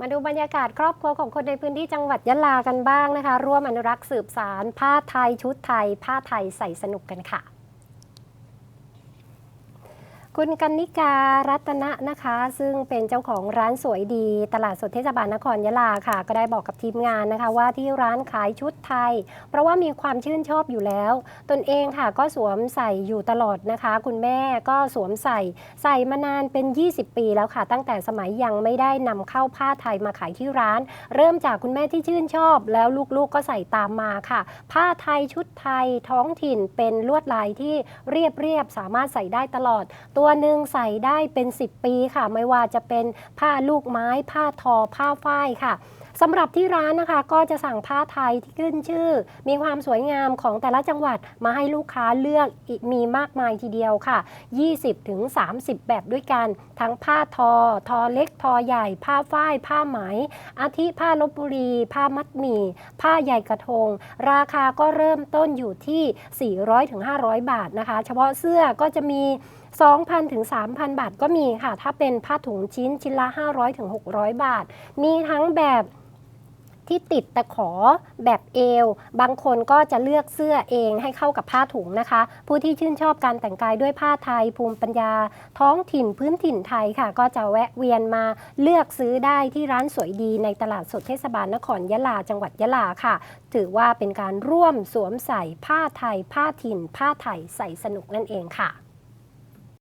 มาดูบรรยากาศครอบครัวของคนในพื้นที่จังหวัดยะลากันบ้างนะคะ ร่วมอนุรักษ์สืบสารผ้าไทยชุดไทย ผ้าไทยใส่สนุกกันค่ะ คุณกันนิการัตนะนะคะ ซึ่งเป็นเจ้าของร้านสวยดี ตลาดสดเทศบาลนครยะลาค่ะ ก็ได้บอกกับทีมงานนะคะ ว่าที่ร้านขายชุดไทย เพราะว่ามีความชื่นชอบอยู่แล้ว ตนเองค่ะก็สวมใส่อยู่ตลอดนะคะ คุณแม่ก็สวมใส่ใส่มานานเป็น 20 ปีแล้วค่ะ ตั้งแต่สมัยยังไม่ได้นำเข้าผ้าไทยมาขายที่ร้าน เริ่มจากคุณแม่ที่ชื่นชอบ แล้วลูกๆก็ใส่ตามมาค่ะ ผ้าไทยชุดไทยท้องถิ่นเป็นลวดลายที่เรียบๆสามารถใส่ได้ตลอดตัววหนึ่งใส่ได้เป็น 10 ปีค่ะ ไม่ว่าจะเป็นผ้าลูกไม้ ผ้าทอ ผ้าฝ้ายค่ะสำหรับที่ร้านนะคะก็จะสั่งผ้าไทยที่ขึ้นชื่อ มีความสวยงามของแต่ละจังหวัดมาให้ลูกค้าเลือกมีมากมายทีเดียวค่ะ 20ถึง30 แบบด้วยกัน ทั้งผ้าทอ ทอเล็กทอใหญ่ ผ้าฝ้าย ผ้าไหม อาทิผ้าลบบุรี ผ้ามัดหมี่ ผ้าใหญ่กระทง ราคาก็เริ่มต้นอยู่ที่ 400ถึง500 บาทนะคะ เฉพาะเสื้อก็จะมี 2,000ถึง3,000 บาทก็มีค่ะ ถ้าเป็นผ้าถุงชิ้นชิ้นละ 500ถึง600 บาท มีทั้งแบบที่ติดตะขอแบบเอว บางคนก็จะเลือกเสื้อเองให้เข้ากับผ้าถุงนะคะ ผู้ที่ชื่นชอบการแต่งกายด้วยผ้าไทย ภูมิปัญญา ท้องถิ่นพื้นถิ่นไทยค่ะ ก็จะแวะเวียนมาเลือกซื้อได้ที่ร้านสวยดีในตลาดสดเทศบาลนครยะลาจังหวัดยะลาค่ะ ถือว่าเป็นการร่วมสวมใส่ผ้าไทย ผ้าถิ่น ผ้าไทยใส่สนุกนั่นเองค่ะ